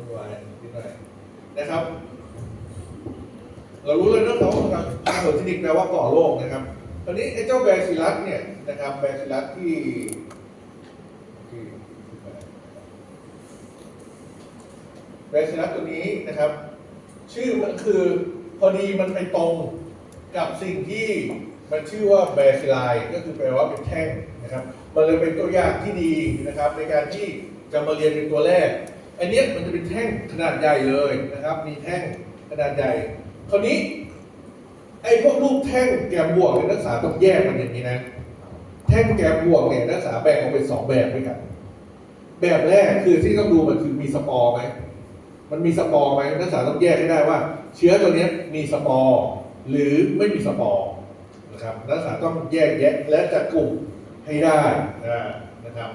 วุ่นวายนิดหน่อยนะครับ เรารู้เลยเรื่องเขาครับทางโหจินิกแปลว่าก่อโรคนะครับ ตอนนี้ไอ้เจ้าแบซิลัสเนี่ยนะครับแบซิลัสที่ที่แบซิลัสตัวนี้นะครับ ชื่อมันคือพอดีมันไปตรงกับสิ่งที่มันชื่อว่าแบซิลายก็คือแปลว่าเป็นแท่งนะครับ มันเลยเป็นตัวอย่างที่ดีนะครับ ในการที่จะมาเรียนเป็นตัวแรก อันนี้มันจะเป็นแท่งขนาดใหญ่เลยนะครับ มีแท่งขนาดใหญ่ คราวนี้ ไอ้พวกรูปแท่งแกมบวกเนี่ยนักศึกษาต้องแยกมันอย่างนี้นะ แท่งแกมบวกเนี่ยนักศึกษาแบ่งออกเป็นสองแบบด้วยกัน แบบแรกคือที่ต้องดูมันคือมีสปอร์ไหมมันมีสปอร์ไหมนักศึกษาต้องแยกให้ได้ว่า เชื้อตัวนี้มีสปอร์หรือไม่มีสปอร์นะครับนักศึกษาต้องแยกแยะและจัดกลุ่มให้ได้นะครับ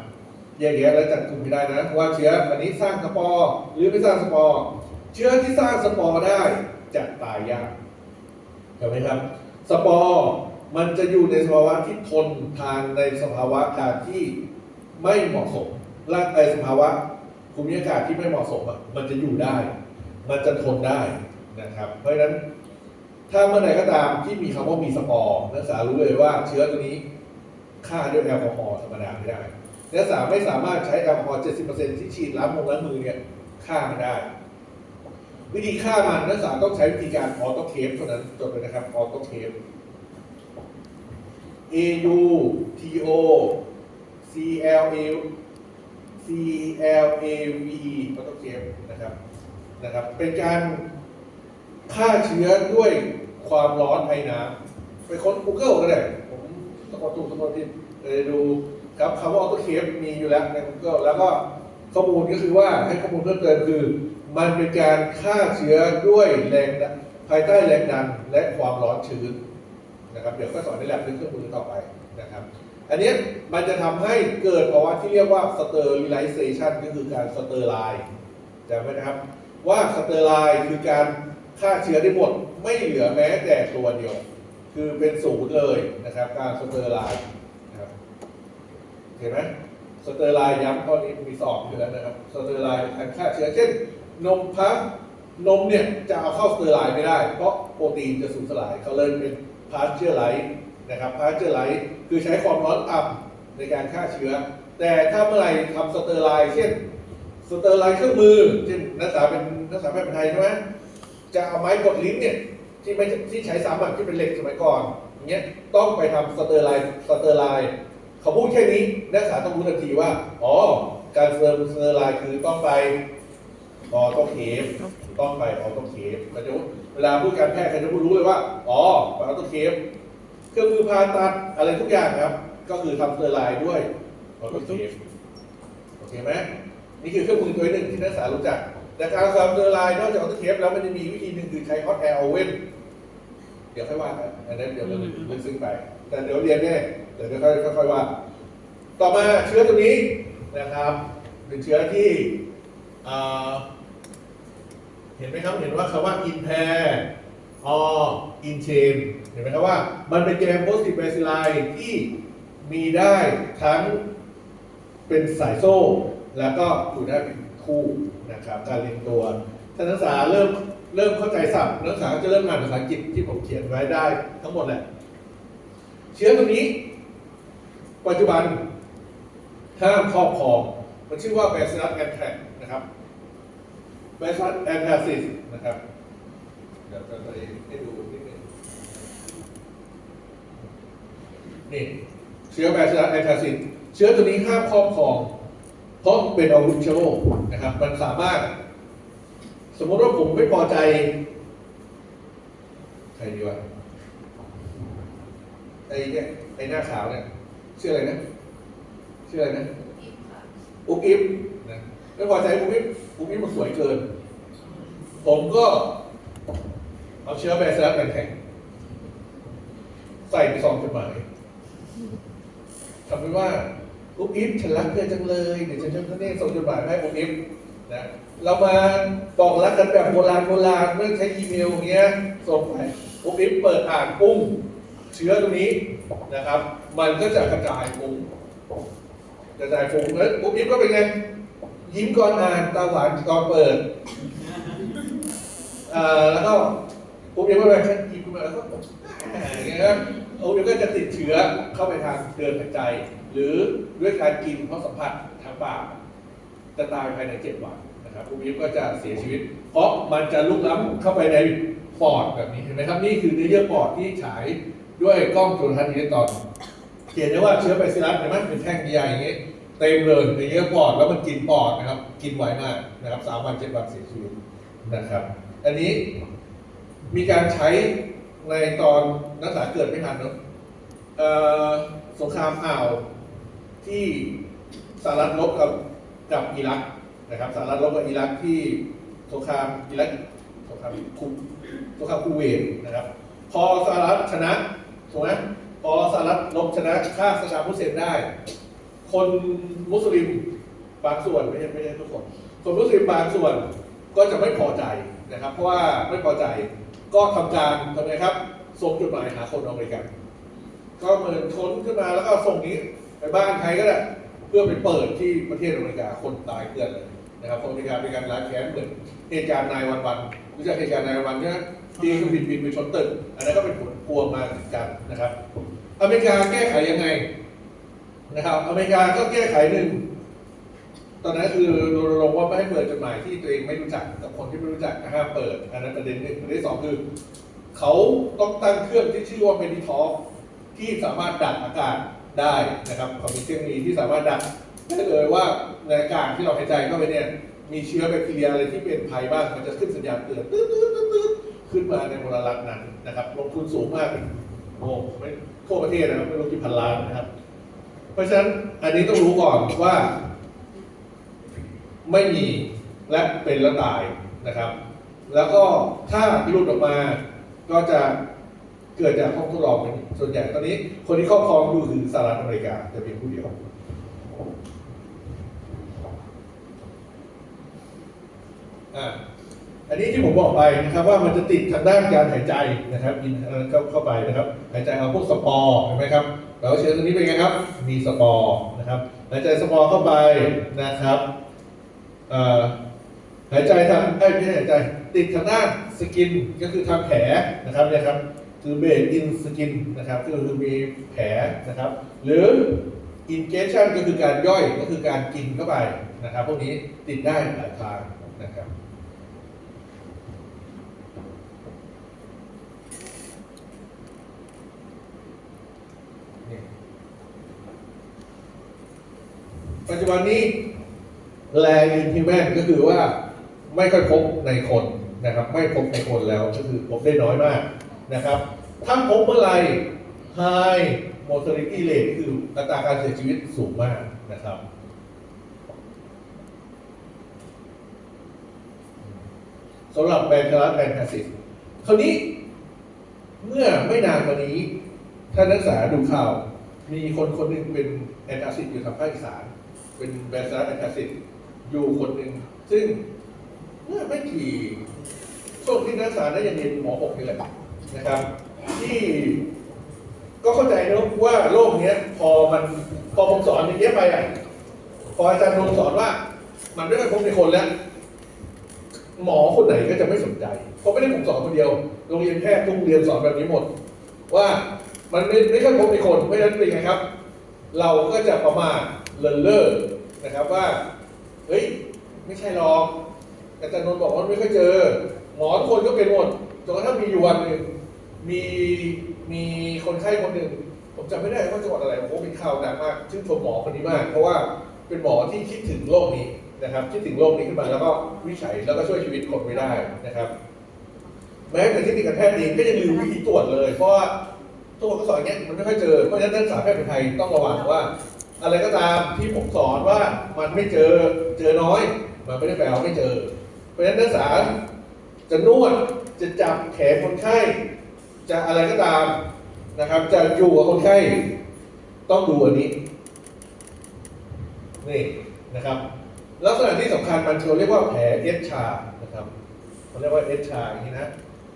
แยกแยะและจัดกลุ่มให้ได้นะว่าเชื้ออันนี้สร้างสปอร์หรือไม่สร้างสปอร์เชื้อที่สร้างสปอร์ได้จะตายยากเห็นไหมครับ สปอร์มันจะอยู่ในสภาวะที่ทนทานในสภาวะการที่ไม่เหมาะสมร่างกายสภาวะภูมิอากาศที่ไม่เหมาะสมอะมันจะอยู่ได้ มันจะทนได้นะครับ เพราะฉะนั้น ถ้าเมื่อไหร่ก็ตามที่มีคำว่ามีสปอร์นักศึกษารู้เลยว่าเชื้อตัวนี้ฆ่าด้วยแอลกอฮอล์ธรรมดาไม่ได้ นักศึกษาไม่สามารถใช้แอลกอฮอล์70%ที่ฉีดล้างมือล้างมือเนี่ยฆ่ามันได้ วิธีฆ่ามันนักศึกษาต้องใช้วิธีการออโตเคปเท่านั้นจดเลยนะครับออโตเคป A U T O C L A C L A V E ออโตเคปนะครับนะครับ เป็นการฆ่าเชื้อด้วยความร้อนไอน้ำไปค้น Google ก็ได้ ผมสะกดถูกสะกดผิดเลยดู ครับคำว่าออโตเคปมีอยู่แล้วใน Google แล้วก็ข้อมูลก็คือว่าให้ข้อมูลเพิ่มเติมคือ มันเป็นการฆ่าเชื้อด้วยแรงภายใต้แรงดันและความร้อนชื้นนะครับเดี๋ยวก็สอนในแลบด้วยเครื่องมือต่อไปนะครับ อันนี้มันจะทำให้เกิดภาวะที่เรียกว่า sterilization ก็คือการ sterilize จำไว้นะครับ ว่า sterilize คือการฆ่าเชื้อได้หมด ไม่เหลือแม้แต่ตัวเดียว คือเป็นศูนย์เลยนะครับ การ sterilize นะครับ เห็นไหมสเตอร์ไลน์ย้ำข้อนี้มีสอบอยู่แล้วนะครับสเตอร์ไลน์การฆ่าเชื้อเช่น นมพักนมเนี่ยจะเอาเข้าสเตอร์ไลน์ไม่ได้ เพราะโปรตีนจะสูญสลายเขาเลยเป็นพาสเจอร์ไลท์นะครับพาสเจอร์ไลท์คือใช้ความร้อนต่ำในการฆ่าเชื้อ แต่ถ้าเมื่อไหร่ทำสเตอร์ไลน์เช่นสเตอร์ไลน์เครื่องมือเช่นนักศึกษาเป็นนักศึกษาแพทย์แผนไทยใช่ไหมจะเอาไม้กดลิ้นเนี่ยที่ไม่ที่ใช้ซ้ำอะที่เป็นเหล็กสมัยก่อนอย่างเงี้ยต้องไปทำสเตอร์ไลน์สเตอร์ไลน์ เขาพูดแค่นี้นักศึกษาต้องรู้ทันทีว่า อ๋อ การเซอร์เซอร์ไลน์คือต้องไปออโตเคฟต้องไปออโตเคฟเราจะเวลาพูดการแพทย์เขาจะพูดรู้เลยว่า อ๋อไปออโตเคฟเครื่องมือผ่าตัดอะไรทุกอย่างครับ ก็คือทำเซอร์ไลน์ด้วยออโตเคฟโอเคไหมนี่คือเครื่องมือตัวหนึ่งที่นักศึกษารู้จัก แต่การทำเซอร์ไลน์นอกจากออโตเคฟแล้วมันจะมีวิธีหนึ่งคือใช้ฮอตแอร์โอเว่นเดี๋ยวค่อยว่ากันอันนั้นเดี๋ยวเราลึกซึ้งไป แต่เดี๋ยวเรียนแน่ เดี๋ยวค่อยค่อยๆว่า ต่อมาเชื้อตัวนี้นะครับ เป็นเชื้อที่เห็นไหมครับเห็นว่าคำว่า impair or in chain เห็นไหมครับว่ามันเป็นเกม positive bacilli ที่มีได้ทั้งเป็นสายโซ่ แล้วก็อยู่ได้เป็นคู่นะครับการเรียงตัวท่านนักศึกษาเริ่มเริ่มเข้าใจศัพท์นักศึกษาก็จะเริ่มอ่านภาษาอังกฤษที่ผมเขียนไว้ได้ทั้งหมดแหละ เชื้อตัวนี้ ปัจจุบันห้ามครอบครองมันชื่อว่า Bacillus anthrax นะครับ Bacillus anthracis นะครับเดี๋ยวจะให้ดูนิดนึงนี่เชื้อ Bacillus anthracis เชื้อตัวนี้ห้ามครอบครอง เพราะเป็นอาวุธเชื้อโรคนะครับ มันสามารถ สมมติว่าผมไม่พอใจ ใครดีวะไอ้เนี่ยไอ้หน้าขาวเนี่ย ชื่ออะไรนะชื่ออะไรนะอุ๊บอิ๊บนะไม่พอใจอุ๊บอิ๊บอุ๊บอิ๊บมันสวยเกิน ผมก็เอาเชื้อแบซิลัสแบนแทงใส่ในซองจดหมายทำเป็นว่าอุ๊บอิ๊บฉันรักเธอจังเลยเดี๋ยวฉันจะนี่ส่งจดหมายให้อุ๊บอิ๊บนะเรามาบอกรักกันแบบโบราณโบราณไม่ใช้อีเมลอย่างเงี้ยส่งไปอุ๊บอิ๊บเปิดอ่านปุ้ง เชื้อตัวนี้นะครับ มันก็จะกระจายฟุ้งกระจายฟุ้งแล้วปุ๊บอิ๊บก็เป็นไง ยิ้มก่อนอ่านตาหวานก่อนเปิดเอ่อแล้วก็ปุ๊บเดี๋ยวก็ไปยิ้มขึ้นมาแล้วก็อย่างเงี้ยครับโอ้เดี๋ยวก็จะติดเชื้อเข้าไปทางเดินหายใจ หรือด้วยการกินเพราะสัมผัสทางปากจะตายภายในเจ็ดวันนะครับคุณวิฟก็จะเสียชีวิต เพราะมันจะลุกล้ำเข้าไปในปอดแบบนี้เห็นไหมครับ นี่คือเนื้อเยื่อปอดที่ฉาย ด้วยกล้องจุลทรรศน์อิเล็กตรอนเห็นได้ว่าเชื้อไบซิลัสเห็นไหมเป็นแท่งใหญ่อย่างนี้เต็มเลยในเยื่อปอดแล้วมันกินปอดนะครับ กินไวมากนะครับสามวันเจ็ดวันเสียชีวิตนะครับ อันนี้มีการใช้ในตอนนักศึกษาเกิดไม่ทันเนอะสงครามอ่าวที่สหรัฐรบกับกับอิรักนะครับสหรัฐรบกับอิรักที่สงครามอิรักสงครามคูสงครามคูเวตนะครับ พอสหรัฐชนะ ถูกไหมพอสหรัฐรบชนะฆ่าสดามฮุสเซนได้ คนมุสลิมบางส่วนไม่ใช่ไม่ใช่ทุกคนคนมุสลิมบางส่วนก็จะไม่พอใจนะครับ เพราะว่าไม่พอใจก็ทำการทำไงครับส่งจดหมายหาคนอเมริกัน ก็เหมือนค้นขึ้นมาแล้วก็ส่งนี้ไปบ้านใครก็ได้เพื่อไปเปิดที่ประเทศอเมริกาคนตายเกลื่อนเลยนะครับคนอเมริกาเป็นการล้างแค้นเหมือนเหตุการณ์นายวันวัน รู้จักเหตุการณ์นายวันนใช่ไหมที่เครื่องบินบินไปชนตึกอันนั้นก็เป็นผลพวงมาเหมือนกันนะครับ อเมริกาแก้ไขยังไงนะครับ อเมริกาก็แก้ไขหนึ่งตอนนั้นคือรณรงค์ว่าไม่ให้เปิดจดหมายที่ตัวเองไม่รู้จักกับคนที่ไม่รู้จักนะครับเปิดอันนั้นประเด็นหนึ่งประเด็นสองคือเขาต้องตั้งเครื่องที่ชื่อว่าเมดิทอฟที่สามารถดักอากาศได้นะครับเขามีเครื่องมือที่สามารถดักได้เลยว่าในอากาศที่เราหายใจเข้าไปเนี่ย มีเชื้อแบคทีเรียอะไรที่เป็นภัยบ้างมันจะขึ้นสัญญาณเตือนตืดตืดตืดตืดขึ้นมาในมลรัฐนั้นนะครับลงทุนสูงมากเป็นโอ้ไม่ทั่วประเทศนะครับไม่รู้กี่พันล้านนะครับ เพราะฉะนั้นอันนี้ต้องรู้ก่อนว่า ไม่มีและเป็นและตายนะครับ แล้วก็ถ้าหลุดออกมาก็จะเกิดจากห้องทดลองเป็นส่วนใหญ่ตอนนี้ คนที่ครอบครองดูคือสหรัฐอเมริกาแต่เพียงผู้เดียว อันนี้ที่ผมบอกไปนะครับว่ามันจะติดทางด้านการหายใจนะครับกินเอ่อเข้าเข้าไปนะครับหายใจเอาพวกสปอร์เห็นไหมครับแล้วเชื้อตัวนี้เป็นไงครับ มีสปอร์นะครับหายใจสปอร์เข้าไปนะครับหายใจทางเอ้ไม่หายใจติดทางด้านสกินก็คือทางแผลนะครับเนี่ยครับคือเบสอินสกินนะครับก็คือมีแผลนะครับ หรืออินเกชันก็คือการย่อยก็คือการกินเข้าไปนะครับ พวกนี้ติดได้หลายทางนะครับนี่ ปัจจุบันนี้แรงอินฮิวแมนก็คือว่าไม่ค่อยพบในคนนะครับ ไม่พบในคนแล้วก็คือพบได้น้อยมากนะครับ ถ้าพบเมื่อไหร่ high mortality rate คืออัตราการเสียชีวิตสูงมากนะครับสำหรับแบนคารัสแบนคาซิสคราวนี้เมื่อไม่นานมานี้ ท่านนักศึกษาดูข่าว มีคนคนหนึ่งเป็นแอนตาซิดอยู่ทางภาคอีสาน เป็นแบรนด์ซาร์แอนตาซิดอยู่คนหนึ่ง ซึ่งเมื่อไม่กี่ช่วงที่นักศึกษาได้ยังเรียนหมอหกนี่แหละนะครับ ที่ก็เข้าใจนะว่าโลกเนี้ย พอมันพอผมสอนอย่างเงี้ยไปอะพออาจารย์โดนสอนว่า มันไม่ค่อยพบในคนแล้ว หมอคนไหนก็จะไม่สนใจเพราะไม่ได้ผมสอนคนเดียวโรงเรียนแพทย์ทุกโรงเรียนสอนแบบนี้หมด ว่ามันไม่ไม่ค่อยพบในคนเพราะฉะนั้นเป็นไงครับ เราก็จะประมาท เลินเล่อนะครับว่า เฮ้ย ไม่ใช่หรอกอาจารย์นนท์บอกว่าไม่ค่อยเจอ หมอทุกคนก็เป็นหมดจนกระทั่งมีอยู่วันหนึ่งมีมีคนไข้คนหนึ่งผมจำไม่ได้ว่าจังหวัดอะไรผมเป็นข่าวดังมากชื่นชมหมอคนนี้มาก เพราะว่าเป็นหมอที่คิดถึงโลกนี้นะครับ คิดถึงโลกนี้ขึ้นมาแล้วก็วิจัยแล้วก็ช่วยชีวิตคนไว้ได้นะครับ แม้แต่เทคนิคการแพทย์เองก็ยังลืมวิธีตรวจเลย เพราะว่าตัวก็สอนอย่างเงี้ยมันไม่ค่อยเจอเพราะฉะนั้นนักศึกษาแพทย์แผนไทยต้องระวังว่า อะไรก็ตามที่ผมสอนว่ามันไม่เจอเจอน้อย มันไม่ได้แปลว่าไม่เจอ เพราะฉะนั้นนักศึกษาจะนวดจะจับแขนคนไข้จะอะไรก็ตามนะครับ จะอยู่กับคนไข้ต้องดูอันนี้นี่นะครับลักษณะที่สำคัญมันเราเรียกว่าแผลเอชชานะครับเขาเรียกว่าเอชชาอย่างนี้นะ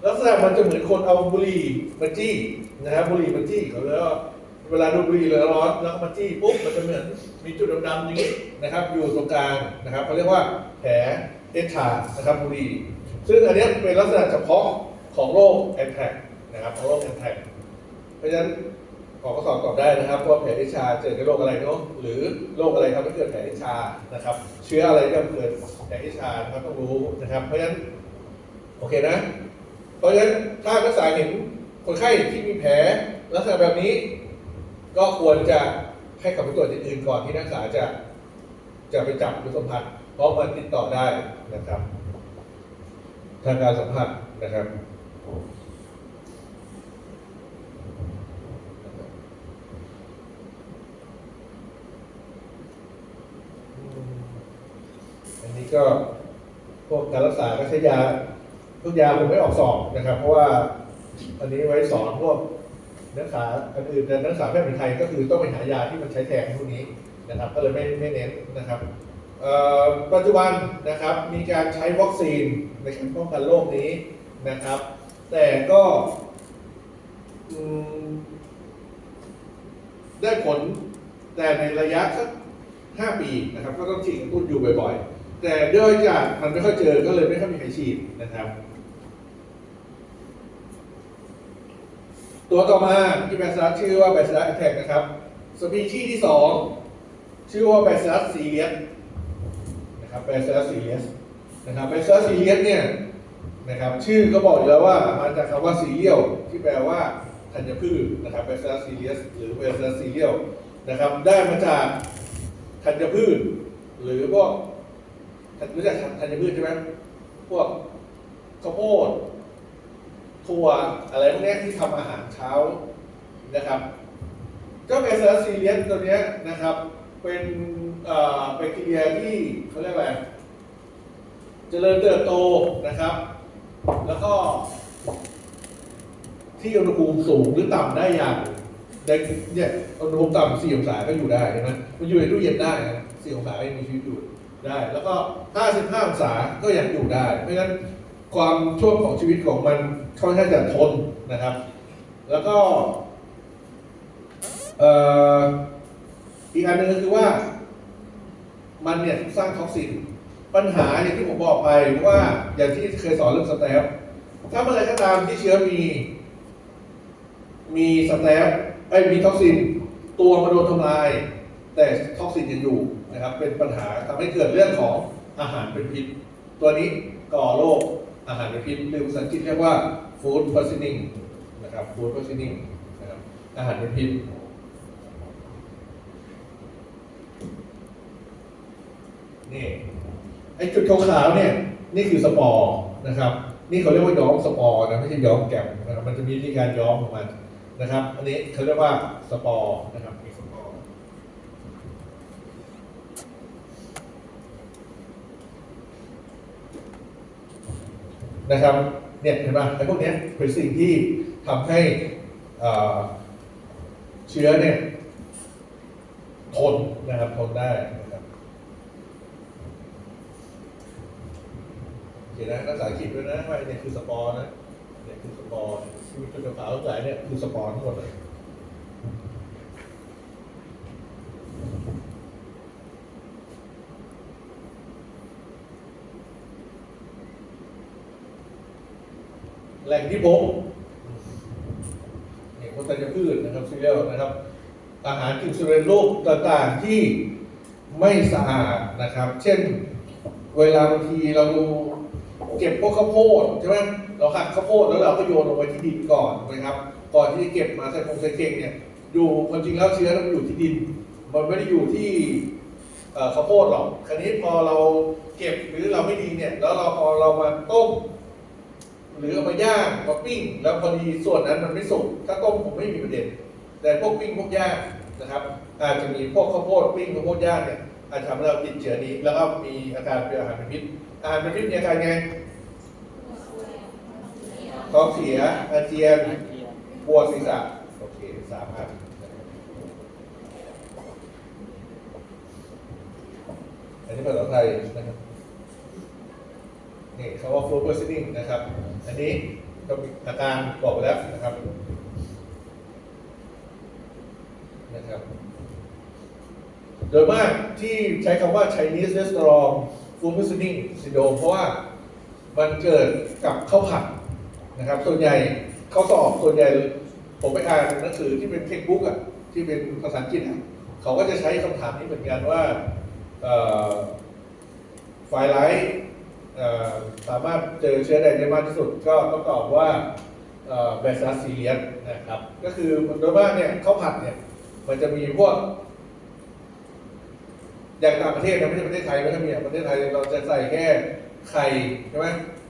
ลักษณะมันจะเหมือนคนเอาบุหรี่มาจี้นะครับบุหรี่มาจี้เขาเรียกว่า เวลาดูดบุหรี่เลยร้อนแล้วก็มาจี้ปุ๊บมันจะเหมือนมีจุดดำๆอย่างนี้นะครับ อยู่ตรงกลางนะครับเขาเรียกว่าแผลเอชานะครับบุหรี่ซึ่งอันนี้เป็นลักษณะเฉพาะของโรคแอนแทกนะครับของโรคแอนแทกเพราะฉะนั้นขอข้อสอบตอบได้นะครับว่าแผลเอชาเกิดจากโรคอะไรเนาะหรือโรคอะไรทำให้เกิดแผลเอชานะครับ เชื้ออะไรที่ทำให้เกิดแผลเอชานะครับต้องรู้นะครับ เพราะฉะนั้นโอเคนะ เพราะฉะนั้นถ้านักศึกษาเห็นคนไข้ที่มีแผลลักษณะแบบนี้ ก็ควรจะให้ขับไปตรวจอื่นก่อนที่นักศึกษาจะจะไปจับหรือสัมผัสเพราะมันติดต่อได้นะครับ ทางการสัมผัสนะครับอันนี้ก็พวกการรักษาก็ใช้ยาพวกยาผมไม่ออกสอบนะครับ เพราะว่าอันนี้ไว้สอนพวก นักศึกษาอันอื่นแต่นักศึกษาแพทย์แผนไทยก็คือต้องไปหายาที่มันใช้แทนพวกนี้นะครับก็เลยไม่ไม่เน้นนะครับปัจจุบันนะครับมีการใช้วัคซีนในการป้องกันโรคนี้นะครับ แต่ก็ได้ผลแต่ในระยะสัก5ปีนะครับ ก็ต้องฉีดกระตุ้นอยู่บ่อยๆ แต่เนื่องจากมันไม่ค่อยเจอก็เลยไม่ค่อยมีใครฉีดนะครับ ตัวต่อมาที่แบซิลัสชื่อว่าแบซิลัสแอทแทกนะครับสปีชีส์ที่ 2 ชื่อว่าแบซิลัสซีเรียสนะครับแบซิลัสซีเรียสนะครับแบซิลัสซีเรียสเนี่ยนะครับชื่อก็บอกอยู่แล้วว่ามาจากคำว่าซีเรียลที่แปลว่าธัญพืชนะครับแบซิลัสซีเรียสหรือแบซิลัสซีเรียลนะครับได้มาจากธัญพืช หรือพวกรู้จักธัญพืชใช่ไหมพวกข้าวโพด ถั่วอะไรพวกนี้ที่ทำอาหารเช้านะครับเจ้าเบซิลัสซีเรียสตัวเนี้ยนะครับ เป็นแบคทีเรียที่เขาเรียกอะไรเจริญเติบโตนะครับ แล้วก็ที่อุณหภูมิสูงหรือต่ำได้อย่างในเนี่ยอุณหภูมิต่ำ4องศาก็อยู่ได้ใช่ไหมมันอยู่ในตู้เย็นได้นะ4องศาก็ยังมีชีวิตอยู่ได้ แล้วก็55องศาก็ยังอยู่ได้ เพราะฉะนั้นความช่วงของชีวิตของมัน ค่อนข้างจะทนนะครับ แล้วก็อีกอันหนึ่งก็คือว่า มันเนี่ยสร้างท็อกซิน ปัญหาอย่างที่ผมบอกไปว่าอย่างที่เคยสอนเรื่องสแตปถ้าเมื่อไรก็ตามที่เชื้อมี มีสแตปไอ้มีท็อกซิน ตัวมาโดนทำลาย แต่ท็อกซินยังอยู่นะครับ เป็นปัญหาทำให้เกิดเรื่องของอาหารเป็นพิษ ตัวนี้ก่อโรค อาหารเป็นพิษหรือภาษาอังกฤษเรียกว่า food poisoning นะครับ food poisoning นะครับอาหารเป็นพิษนี่ไอ้จุดขาวๆเนี่ยนี่คือสปอร์นะครับนี่เขาเรียกว่าย้อมสปอร์นะไม่ใช่ย้อมแกมนะครับมันจะมีวิธีการย้อมของมันนะครับ อันนี้เขาเรียกว่าสปอร์นะครับมีสปอร์ นะครับเนี่ยเห็นไหมไอ้พวกเนี้ยเป็นสิ่งที่ทำให้เชื้อเนี่ยทนนะครับทนได้นะครับเขียนนะรักษาขีดด้วยนะว่าเนี่ยคือสปอร์นะเนี่ยคือสปอร์คือจุดขาวๆทั้งหลายเนี่ยคือสปอร์ทั้งหมดเลย แหล่งที่พบเนี่ยพวกธัญพืชนะครับซีเรียลนะครับ อาหารกลิ่นสุเรนโรคต่างๆที่ไม่สะอาดนะครับ เช่น เวลาบางทีเราเก็บพวกข้าวโพดใช่ไหมเราหักข้าวโพดแล้วเราก็โยนลงไว้ที่ดินก่อนนะครับ ก่อนที่จะเก็บมาใส่พงใส่เข่งเนี่ยอยู่ความจริงแล้วเชื้อมันอยู่ที่ดิน มันไม่ได้อยู่ที่ข้าวโพดหรอก คราวนี้พอเราเก็บหรือเราไม่ดีเนี่ย แล้วเราพอเรามาต้ม หรือเอามาย่างมาปิ้ง แล้วพอดีส่วนนั้นมันไม่สุกถ้าต้มผมไม่มีประเด็น แต่พวกปิ้งพวกย่างนะครับ อาจจะมีพวกข้าวโพดปิ้งข้าวโพดย่างเนี่ยอาจจะทำให้เราติดเชื้อนี้ แล้วก็มีอาการเป็นอาหารเป็นพิษอาหารเป็นพิษมีอาการไงท้องเสียอาเจียนปวดศีรษะโอเคสามอันอันนี้ภาษาไทยนะครับ นี่เขาว่า flow poisoning นะครับ อันนี้ก็มีอาการบอกไปแล้วนะครับนะครับโดยมากที่ใช้คำว่า Chinese restaurant food poisoning syndrome เพราะว่ามันเกิดกับข้าวผัดนะครับ ส่วนใหญ่ข้อสอบส่วนใหญ่ ผมไปอ่านหนังสือที่เป็นเทคบุ๊กอะที่เป็นภาษาอังกฤษอะเขาก็จะใช้คำถามนี้เหมือนกันว่าไฟไลท์ สามารถเจอเชื้อใดได้มากที่สุดก็ต้องตอบว่าแบคทีเรียนะครับ ก็คือโดยมากเนี่ยข้าวผัดเนี่ยมันจะมีพวก อย่างต่างประเทศนะไม่ใช่ประเทศไทยไม่ใช่มีอะประเทศไทยเราจะใส่แค่ไข่ใช่ไหม